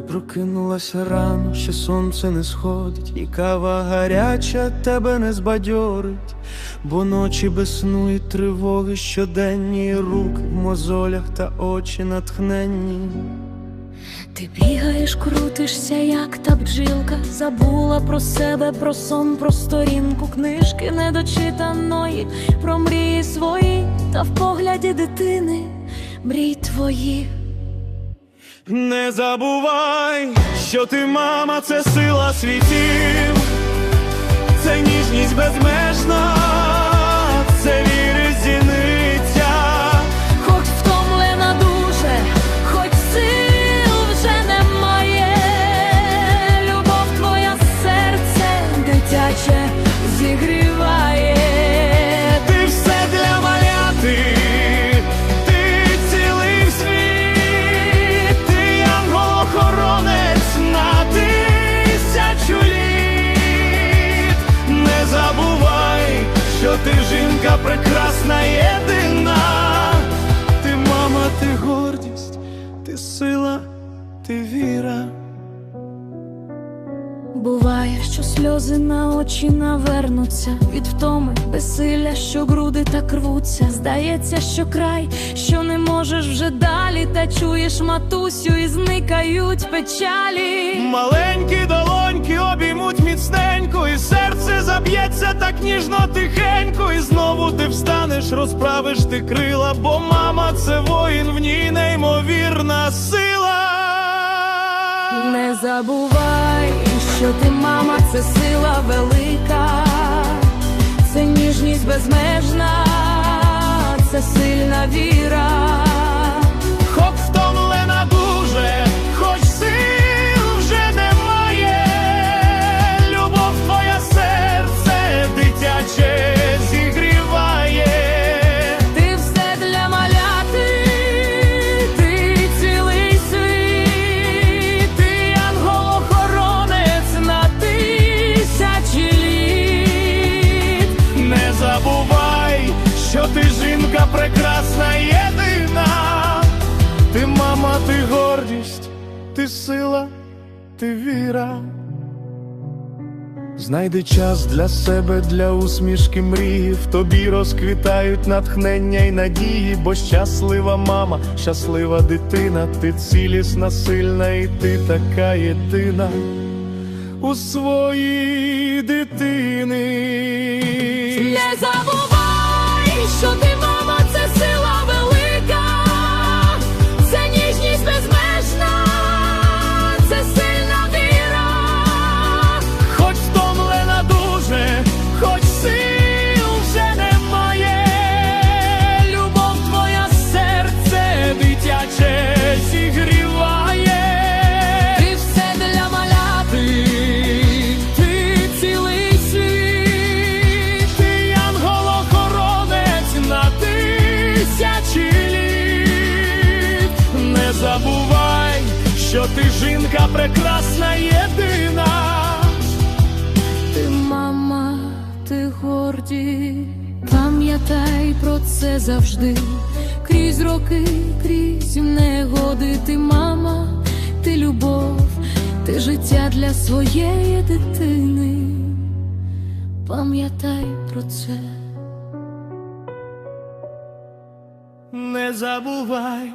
прокинулася рано, ще сонце не сходить, і кава гаряча тебе не збадьорить, бо ночі без сну і тривоги щоденні, руки в мозолях та очі натхненні. Ти бігаєш, крутишся, як та бджілка, забула про себе, про сон, про сторінку книжки недочитаної, про мрії свої, та в погляді дитини мрій твої. Не забувай, що ти мама, це сила світів, це ніжність безмежна, що сльози на очі навернуться від втоми, безсилля, що груди так рвуться. Здається, що край, що не можеш вже далі, та чуєш матусю, і зникають печалі. Маленькі долоньки обіймуть міцненько, і серце заб'ється так ніжно тихенько, і знову ти встанеш, розправиш ти крила, бо мама це воїн, в ній неймовірна сила. Не забувай, що ти мама, це сила велика, це ніжність безмежна, це сильна віра. Що ти жінка прекрасна, єдина. Ти мама, ти гордість, ти сила, ти віра. Знайди час для себе, для усмішки мрії, в тобі розквітають натхнення й надії, бо щаслива мама, щаслива дитина, ти цілісна, сильна, і ти така єдина у своїй дитини. Не забувай, що ти жінка прекрасна єдина. Ти мама, ти горді, пам'ятай про це завжди. Крізь роки, крізь негоди, ти мама, ти любов, ти життя для своєї дитини. Пам'ятай про це. Не забувай,